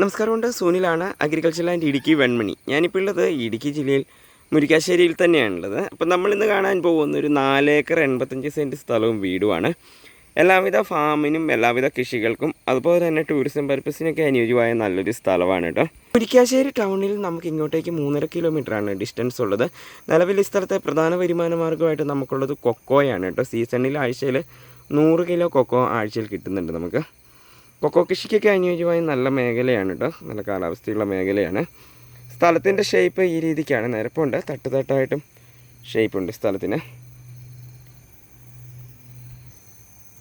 നമസ്കാരമുണ്ട്. സോനിലാണ് agriculture land Idukki Venmani. ഞാനിപ്പോൾ ഉള്ളത് ഇടുക്കി ജില്ലയിൽ മുരിക്കാശ്ശേരിയിൽ തന്നെയാണുള്ളത് അപ്പം നമ്മളിന്ന് കാണാൻ പോകുന്ന ഒരു നാലേക്കർ എൺപത്തഞ്ച് സെന്റ് സ്ഥലവും വീടുമാണ്. എല്ലാവിധ ഫാമിനും എല്ലാവിധ കൃഷികൾക്കും അതുപോലെ തന്നെ ടൂറിസം പർപ്പസിനൊക്കെ അനുയോജ്യമായ നല്ലൊരു സ്ഥലമാണ് കേട്ടോ മുരിക്കാശ്ശേരി ടൗണിൽ നമുക്ക് ഇങ്ങോട്ടേക്ക് മൂന്നര കിലോമീറ്ററാണ് ഡിസ്റ്റൻസ് ഉള്ളത്. നിലവിൽ ഈ സ്ഥലത്തെ പ്രധാന വരുമാന മാർഗമായിട്ട് നമുക്കുള്ളത് കൊക്കോയാണ് കേട്ടോ സീസണിൽ ആഴ്ചയിൽ നൂറ് കിലോ കൊക്കോ ആഴ്ചയിൽ കിട്ടുന്നുണ്ട് നമുക്ക്. കൊക്കോ കൃഷിക്കൊക്കെ അനുയോജ്യമായ നല്ല മേഖലയാണ് കേട്ടോ നല്ല കാലാവസ്ഥയുള്ള മേഖലയാണ്. സ്ഥലത്തിന്റെ ഷേപ്പ് ഈ രീതിക്കാണ്. നിരപ്പുണ്ട്. തട്ട് തട്ടായിട്ടും ഷേപ്പുണ്ട് സ്ഥലത്തിന്.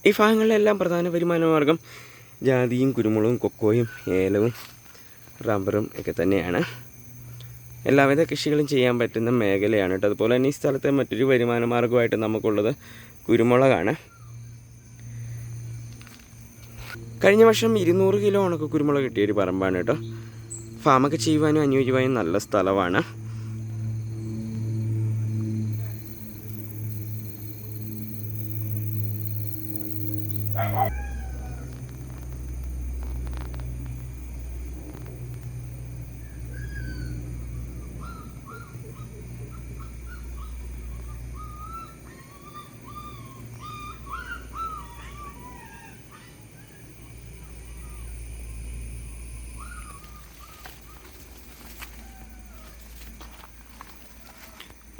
ഈ ഭാഗങ്ങളിലെല്ലാം പ്രധാന വരുമാന മാർഗം ജാതിയും കുരുമുളകും കൊക്കോയും ഏലവും റബ്ബറും ഒക്കെ തന്നെയാണ്. എല്ലാവിധ കൃഷികളും ചെയ്യാൻ പറ്റുന്ന മേഖലയാണ് കേട്ടോ അതുപോലെ തന്നെ ഈ സ്ഥലത്തെ മറ്റൊരു വരുമാന മാർഗമായിട്ട് നമുക്കുള്ളത് കുരുമുളകാണ്. കഴിഞ്ഞ വർഷം ഇരുന്നൂറ് കിലോ ഉണക്ക കുരുമുളക് കിട്ടിയ ഒരു പറമ്പാണ് കേട്ടോ. ഫാമൊക്കെ ചെയ്യുവാനും അനുയോജ്യമായ നല്ല സ്ഥലമാണ്.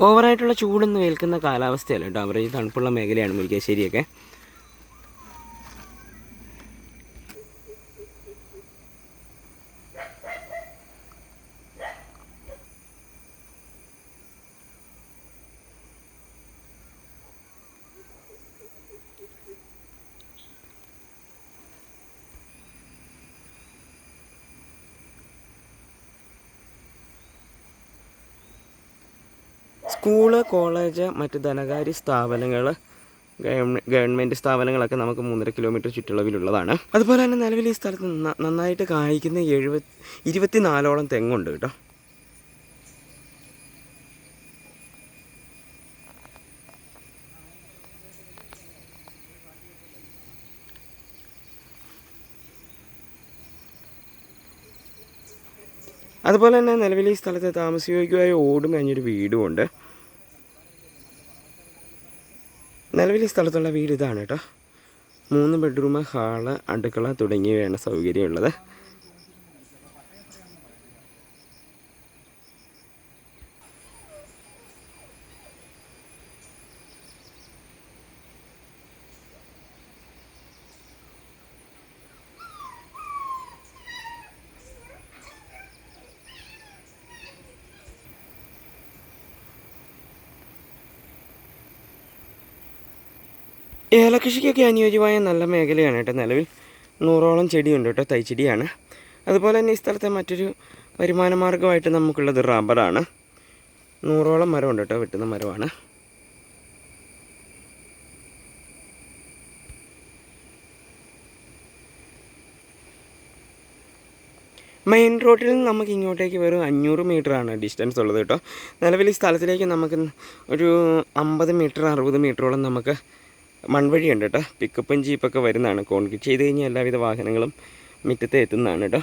ഓവറായിട്ടുള്ള ചൂടൊന്നും ഏൽക്കുന്ന കാലാവസ്ഥയല്ല കേട്ടോ. അവരേജ് തണുപ്പുള്ള മേഖലയാണ് മുരിക്കാശ്ശേരിയൊക്കെ. സ്കൂൾ കോളേജ് മറ്റ് ധനകാര്യ സ്ഥാപനങ്ങൾ ഗവൺമെന്റ് സ്ഥാപനങ്ങളൊക്കെ നമുക്ക് മൂന്നര കിലോമീറ്റർ ചുറ്റളവിലുള്ളതാണ്. അതുപോലെ തന്നെ നിലവിൽ ഈ സ്ഥലത്ത് നന്ന- നന്നായിട്ട് കായ്ക്കുന്ന എഴുപത് ഇരുപത്തിനാലോളം തെങ്ങുണ്ട് കേട്ടോ. അതുപോലെ തന്നെ നിലവിൽ ഈ സ്ഥലത്ത് താമസിക്കുകയായി ഓടും കഴിഞ്ഞൊരു വീടുമുണ്ട് നിലവിൽ ഈ സ്ഥലത്തുള്ള വീട് ഇതാണ് കേട്ടോ. മൂന്ന് ബെഡ്റൂം ഹാൾ അടുക്കള തുടങ്ങിയവയാണ് സൗകര്യമുള്ളത്. ഏലകൃഷിക്കൊക്കെ അനുയോജ്യമായ നല്ല മേഖലയാണ് കേട്ടോ നിലവിൽ. നൂറോളം ചെടിയുണ്ട് കേട്ടോ തൈച്ചെടിയാണ്. അതുപോലെ തന്നെ ഈ സ്ഥലത്തെ മറ്റൊരു വരുമാന മാർഗമായിട്ട് നമുക്കുള്ളത് റബ്ബറാണ്. നൂറോളം മരമുണ്ട് കേട്ടോ വെട്ടുന്ന മരമാണ്. മെയിൻ റോഡിൽ നിന്ന് നമുക്ക് ഇങ്ങോട്ടേക്ക് വെറും അഞ്ഞൂറ് ആണ് ഡിസ്റ്റൻസ് ഉള്ളത് കേട്ടോ. നിലവിൽ ഈ സ്ഥലത്തിലേക്ക് നമുക്ക് ഒരു അമ്പത് മീറ്റർ അറുപത് മീറ്ററോളം നമുക്ക് മൺവഴിയുണ്ട് കേട്ടോ. പിക്കപ്പും ജീപ്പൊക്കെ വരുന്നതാണ്. കോൺക്രീറ്റ് ചെയ്ത് കഴിഞ്ഞാൽ എല്ലാവിധ വാഹനങ്ങളും മുറ്റത്ത് എത്തുന്നതാണ് കേട്ടോ.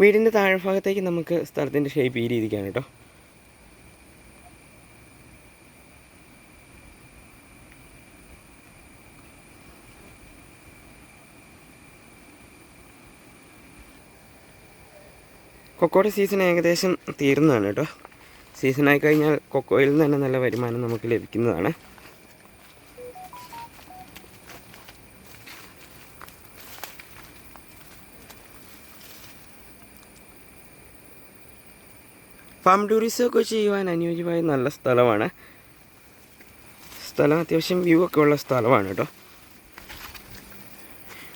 വീടിന്റെ താഴ്ഭാഗത്തേക്ക് നമുക്ക് സ്ഥലത്തിന്റെ ഷേപ്പ് ഈ രീതിക്കാണ് കേട്ടോ. കൊക്കോയുടെ സീസൺ ഏകദേശം തീർന്നതാണ് കേട്ടോ. സീസണായി കഴിഞ്ഞാൽ കൊക്കോയിൽ നിന്ന് തന്നെ നല്ല വരുമാനം നമുക്ക് ലഭിക്കുന്നതാണ്. ഫാം ടൂറിസം ഒക്കെ ചെയ്യുവാൻ അനുയോജ്യമായ നല്ല സ്ഥലമാണ്. സ്ഥലം അത്യാവശ്യം വ്യൂ ഒക്കെ ഉള്ള സ്ഥലമാണ് കേട്ടോ.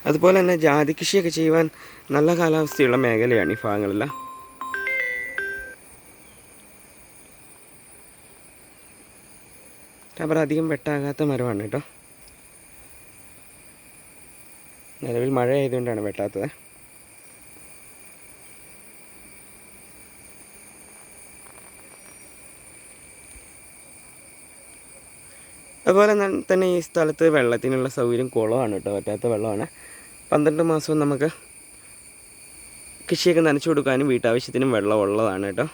അതുപോലെ തന്നെ ജാതി കൃഷിയൊക്കെ ചെയ്യുവാൻ നല്ല കാലാവസ്ഥയുള്ള മേഖലയാണ് ഈ ഭാഗങ്ങളെല്ലാം. റബ്ബർ അധികം വെട്ടാകാത്ത മരമാണ് കേട്ടോ. നിലവിൽ മഴ ആയതുകൊണ്ടാണ് വെട്ടാത്തത്. അതുപോലെ തന്നെ ഈ സ്ഥലത്ത് വെള്ളത്തിനുള്ള സൗകര്യം കുളമാണ് കേട്ടോ പറ്റാത്ത വെള്ളമാണ്. പന്ത്രണ്ട് മാസവും നമുക്ക് കൃഷിയൊക്കെ നനച്ചു കൊടുക്കാനും വീട്ടാവശ്യത്തിനും വെള്ളം ഉള്ളതാണ് കേട്ടോ.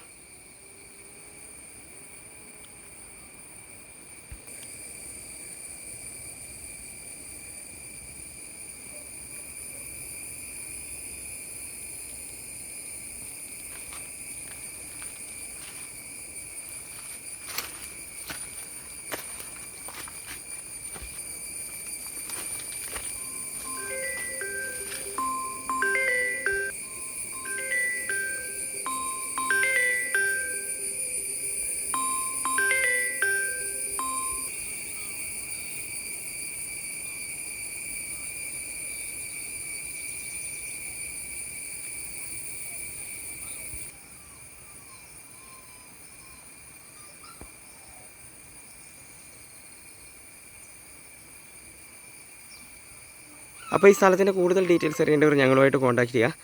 അപ്പോൾ ഈ സ്ഥലത്തിന്റെ കൂടുതൽ ഡീറ്റെയിൽസ് അറിയേണ്ടവർ ഞങ്ങളുമായിട്ട് കോൺടാക്ട് ചെയ്യുക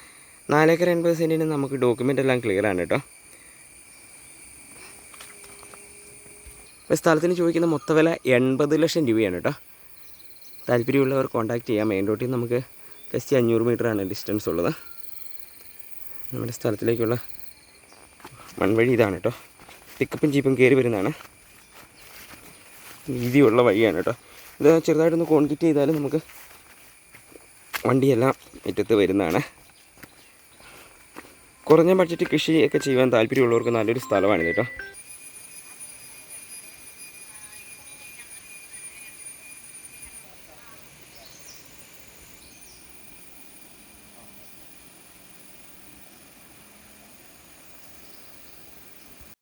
നാലേക്കർ എൺപത് സെന്റിന് നമുക്ക് ഡോക്യുമെന്റ് എല്ലാം ക്ലിയർ ആണ് കേട്ടോ. സ്ഥലത്തിന് ചോദിക്കുന്ന മൊത്ത വില എൺപത് ലക്ഷം രൂപയാണ് കേട്ടോ. താല്പര്യമുള്ളവർ കോൺടാക്ട് ചെയ്യാം. മെയിൻ റോട്ടിൽ നമുക്ക് ജസ്റ്റ് അഞ്ഞൂറ് ആണ് ഡിസ്റ്റൻസ് ഉള്ളത്. നമ്മുടെ സ്ഥലത്തിലേക്കുള്ള മൺവഴി ഇതാണ് കേട്ടോ. പിക്കപ്പും ജീപ്പും കയറി വരുന്നതാണ്. വീതിയുള്ള വഴിയാണ് കേട്ടോ. ഇത് ചെറുതായിട്ടൊന്ന് കോൺക്രീറ്റ് ചെയ്താലും നമുക്ക് വണ്ടിയെല്ലാം മുറ്റത്ത് വരുന്നതാണ്. കുറഞ്ഞ ബഡ്ജറ്റ് കൃഷിയൊക്കെ ചെയ്യാൻ താല്പര്യമുള്ളവർക്ക് നല്ലൊരു സ്ഥലമാണ് കേട്ടോ.